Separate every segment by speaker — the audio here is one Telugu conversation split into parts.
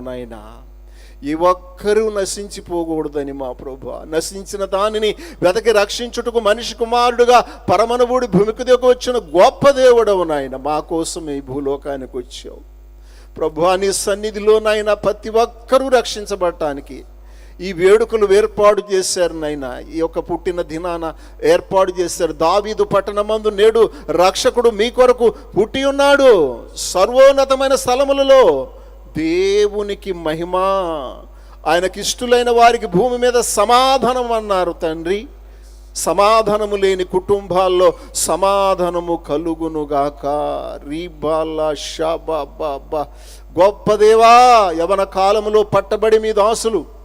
Speaker 1: నాయనా ఈ ఒక్కరూ నశించిపోకూడదని మా ప్రభు నశించిన దానిని వెతకి రక్షించుటకు మనిషి కుమారుడుగా పరమనువుడి భూమికి దిగ వచ్చిన గొప్ప దేవుడవు నాయన. మా కోసం ఈ భూలోకానికి వచ్చావు. ప్రభు నీ సన్నిధిలో నాయన ప్రతి ఒక్కరూ రక్షించబడటానికి ఈ వేడుకలు ఏర్పాటు చేశారు నాయన. ఈ యొక్క పుట్టిన దినాన ఏర్పాటు చేశారు. దావీదు పట్టణమందు నేడు రక్షకుడు మీ కొరకు పుట్టి ఉన్నాడు. సర్వోన్నతమైన స్థలములలో దేవునికి మహిమ. ఆయనకిష్టులైన వారికి భూమి మీద సమాధానం అన్నారు తండ్రి. సమాధానము లేని కుటుంబాల్లో సమాధానము కలుగునుగాక. రీబాలా షాబా గొప్ప దేవా యవన కాలములో పట్టబడి మీ దాసులు.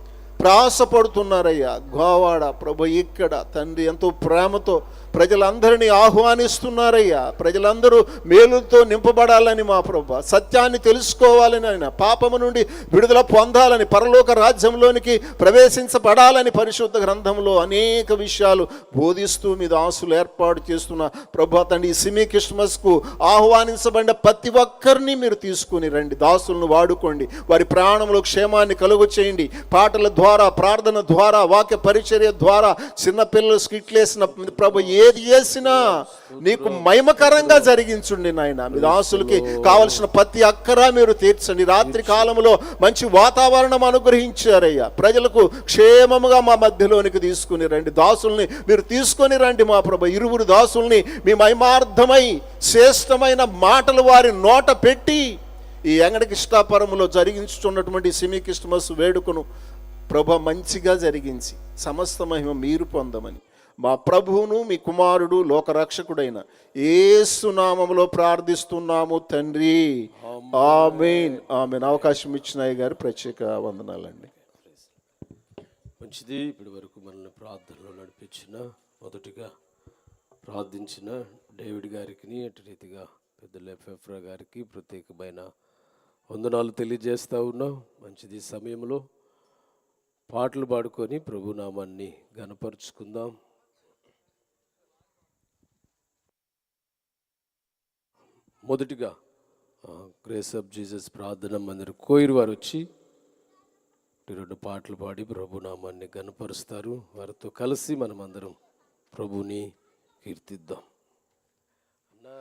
Speaker 1: ప్రయాసపడుతున్నారయ్యా గోవాడ ప్రభు ఇక్కడ తండ్రి ఎంతో ప్రేమతో ప్రజలందరినీ ఆహ్వానిస్తున్నారయ్యా. ప్రజలందరూ మేలుతో నింపబడాలని మా ప్రభు. సత్యాన్ని తెలుసుకోవాలని ఆయన పాపము నుండి విడుదల పొందాలని పరలోక రాజ్యంలోనికి ప్రవేశించబడాలని పరిశుద్ధ గ్రంథంలో అనేక విషయాలు బోధిస్తూ మీ దాసులు ఏర్పాటు చేస్తున్న ప్రభు తండ్రి ఈ సిమి క్రిస్మస్కు ఆహ్వానించబడిన ప్రతి ఒక్కరిని మీరు తీసుకుని రండి. దాసులను వాడుకోండి. వారి ప్రాణంలో క్షేమాన్ని కలుగు చేయండి పాటల ద్వారా ప్రార్థన ద్వారా వాక్య పరిచర్య ద్వారా చిన్నపిల్లలు స్కిట్లేసిన ప్రభు ఏది చేసినా నీకు మహిమకరంగా జరిగించుండి నాయన. మీ దాసులకి కావలసిన ప్రతి అక్కరా మీరు తీర్చండి. రాత్రి కాలంలో మంచి వాతావరణం అనుగ్రహించారయ్యా. ప్రజలకు క్షేమముగా మా మధ్యలోనికి తీసుకుని రండి. దాసుల్ని మీరు తీసుకొని రండి మా ప్రభు. ఇరువురు దాసుల్ని మీ మహిమార్థమై శ్రేష్టమైన మాటలు వారి నోట పెట్టి ఈ ఎంగడికి ఇష్టాపరములో జరిగించుతున్నటువంటి సిమి క్రిస్టమస్ వేడుకను. ప్రభ మంచిగా జరిగించి సమస్త మహిమ మీరు పొందమని. మా ప్రభువును మీ కుమారుడు లోకరక్షకుడైన ఏసునామములో ప్రార్థిస్తున్నాము తండ్రి. ఆమెన్. ఆమెన్. అవకాశం ఇచ్చిన గారు ప్రత్యేక వందనాలండి.
Speaker 2: మంచిది. ఇప్పటి వరకు మనల్ని ప్రార్థనలో నడిపించిన మొదటిగా ప్రార్థించిన డేవిడ్ గారికి అటు రీతిగా పెద్దల ఎఫ్ఎఫ్రా గారికి ప్రత్యేకమైన వందనాలు తెలియజేస్తా ఉన్నాం. మంచిది సమయంలో. పాటలు పాడుకొని ప్రభునామాన్ని గనపరుచుకుందాం మొదటిగా గ్రేస్ ఆఫ్ జీసస్ ప్రార్థన మందిర కోయిర్ వారు వచ్చి రెండు పాటలు పాడి ప్రభునామాన్ని గనపరుస్తారు వారితో కలిసి మనమందరం ప్రభుని కీర్తిద్దాం. అన్నా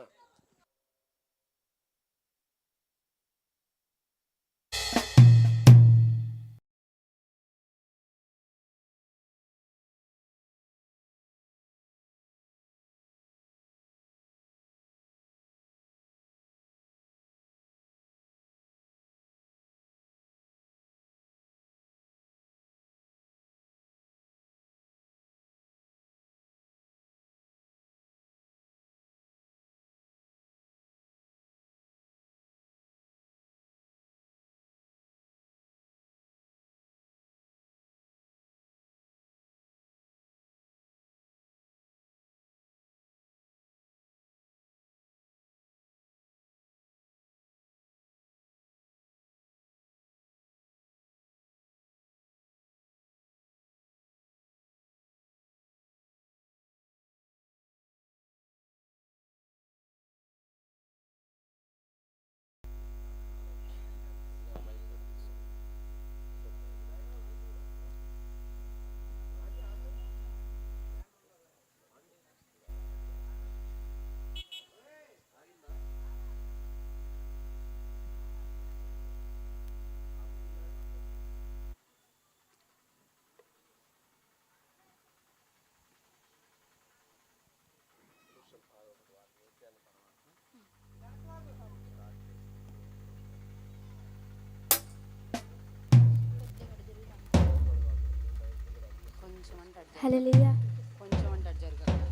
Speaker 3: కొంచెం అంటే
Speaker 4: హల్లెలూయా.
Speaker 3: కొంచెం అంటే జరగాలి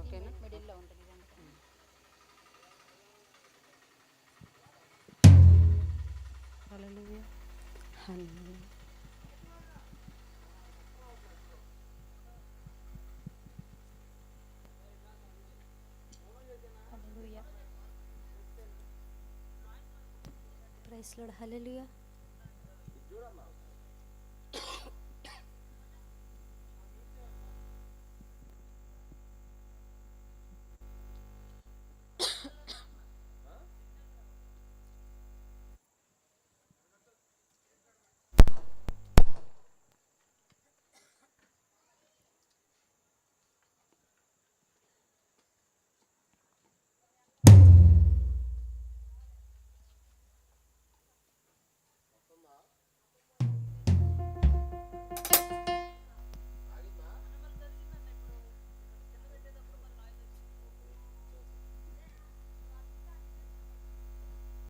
Speaker 3: ఓకేనా? మిడిల్లో ఉంటుంది. Hallelujah
Speaker 4: hallelujah. Hallelujah. Praise Lord hallelujah.